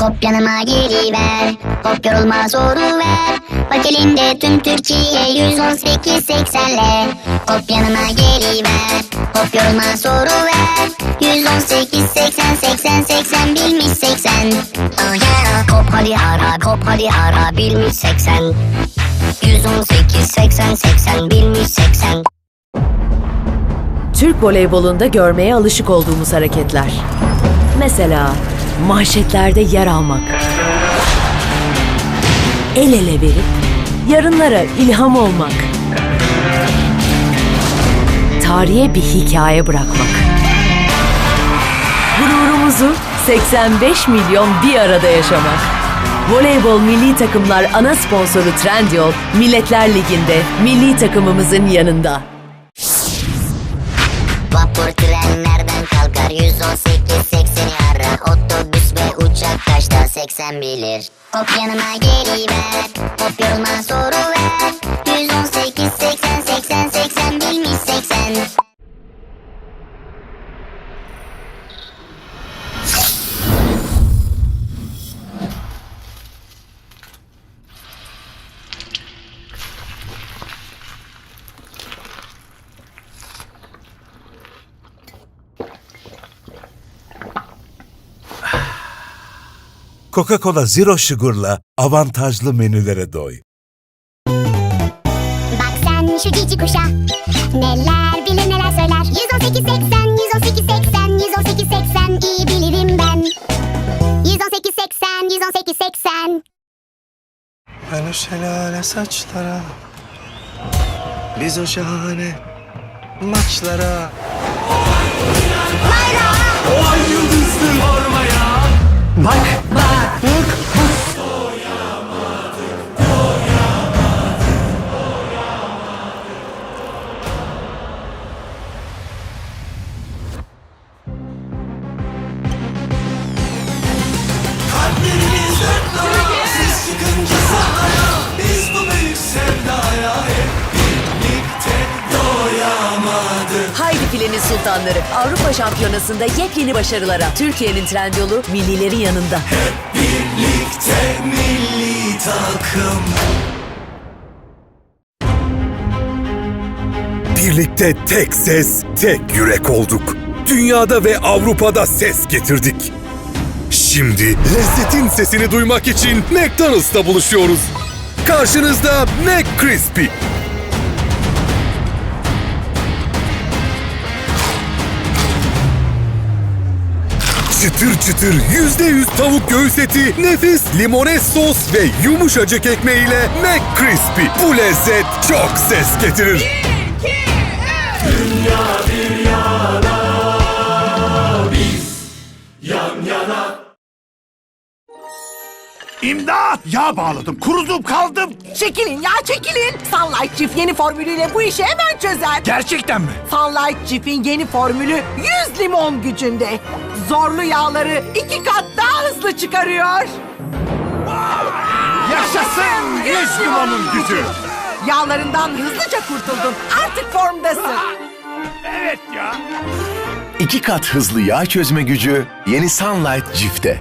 Hop yanıma geliver. Hop yorulma soru ver. Bak elinde tüm Türkiye 118 80'le Hop yanıma geliver. Hop yorulma soru ver. 118 80 80 80 bilmiş 80 Oh yeah Hop hadi ara hop hadi ara bilmiş 80 118 80 80 bilmiş 80 Türk voleybolunda görmeye alışık olduğumuz hareketler. Mesela manşetlerde yer almak. El ele verip yarınlara ilham olmak. Tarihe bir hikaye bırakmak. Gururumuzu 85 milyon bir arada yaşamak. Voleybol milli takımlar ana sponsoru Trendyol, Milletler Ligi'nde milli takımımızın yanında. Vapur tren nereden kalkar 118 80'i ara Otobüs uçak kaçta? 80 bilir. Hop yanıma geliver Hop yorulma soru ver. 118 80 80 80 bilmiş 80 Coca-Cola Zero Sugar'la avantajlı menülere doy. Bak sen şu cici kuşa Neler bilir neler söyler. 118 80 118 80 118 80 iyi bilirim ben. 118 80 118 80 Ben o şelale saçlara. Biz o şahane maçlara filenin sultanları. Avrupa Şampiyonası'nda yepyeni başarılara. Türkiye'nin trend yolu millilerin yanında. Birlikte milli takım Birlikte tek ses, tek yürek olduk. Dünyada ve Avrupa'da ses getirdik. Şimdi lezzetin sesini duymak için McDonald's'ta buluşuyoruz. Karşınızda McCrispy. Çıtır çıtır yüzde yüz tavuk göğüs eti, nefis limones sos ve yumuşacık ekmeğiyle McCrispy. Bu lezzet çok ses getirir. İmdat! Yağ bağladım, kurudum kaldım. Çekilin ya çekilin. Sunlight Çift yeni formülüyle bu işi hemen çözer. Gerçekten mi? Sunlight Çift'in yeni formülü 100 limon gücünde. Zorlu yağları iki kat daha hızlı çıkarıyor. Yaşasın yüz limonun gücü. Yağlarından hızlıca kurtuldun. Artık formdasın. Evet ya. İki kat hızlı yağ çözme gücü yeni Sunlight Cif'te.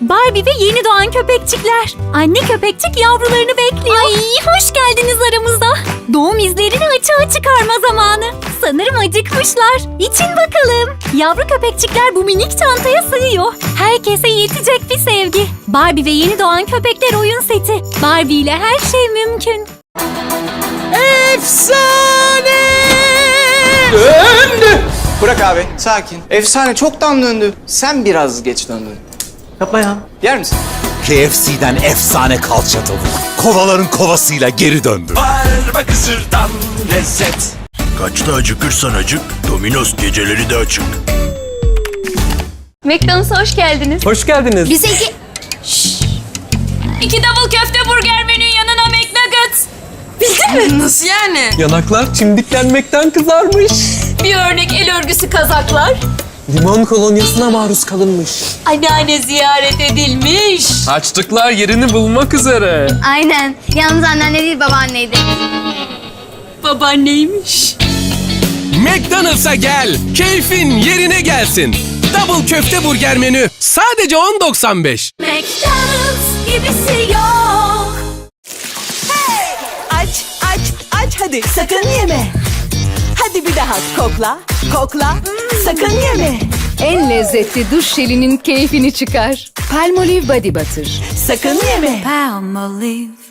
Barbie ve yeni doğan köpekçikler. Anne köpekçik yavrularını bekliyor. Ay hoş geldiniz aramıza. Doğum izlerini açığa çıkarma zamanı. Sanırım acıkmışlar. İçin bakalım. Yavru köpekçikler bu minik çantaya sığıyor. Herkese yetecek bir sevgi. Barbie ve yeni doğan köpekler oyun seti. Barbie ile her şey mümkün. Döndü. Bırak abi sakin. Efsane çoktan döndü. Sen biraz geç döndün. Yapma ya. Yer misin? KFC'den efsane kalça tavuk. Kovaların kovasıyla geri döndü. Parma kısırdan lezzet Kaçta acıkırsan acık, Domino's geceleri de açık. McDonald's'a hoş geldiniz. Hoş geldiniz. Bize iki... İki double köfte burger menü yanına McNuggets. Bildin mi? Nasıl yani? Yanaklar çimdiklenmekten kızarmış. Bir örnek el örgüsü kazaklar. Limon kolonyasına maruz kalınmış. Anneanne ziyaret edilmiş. Açlıklar yerini bulmak üzere. Aynen yalnız anneanne değil babaanneydi Babaanneymiş. McDonald's'a gel. Keyfin yerine gelsin. Double köfte burger menü sadece 10.95. McDonald's gibisi yok. Hey! Aç, aç, aç hadi sakın yeme. Hadi bir daha kokla, kokla, sakın yeme. En lezzetli duş jelinin keyfini çıkar. Palmolive Body Butter. Sakın yeme. Palmolive.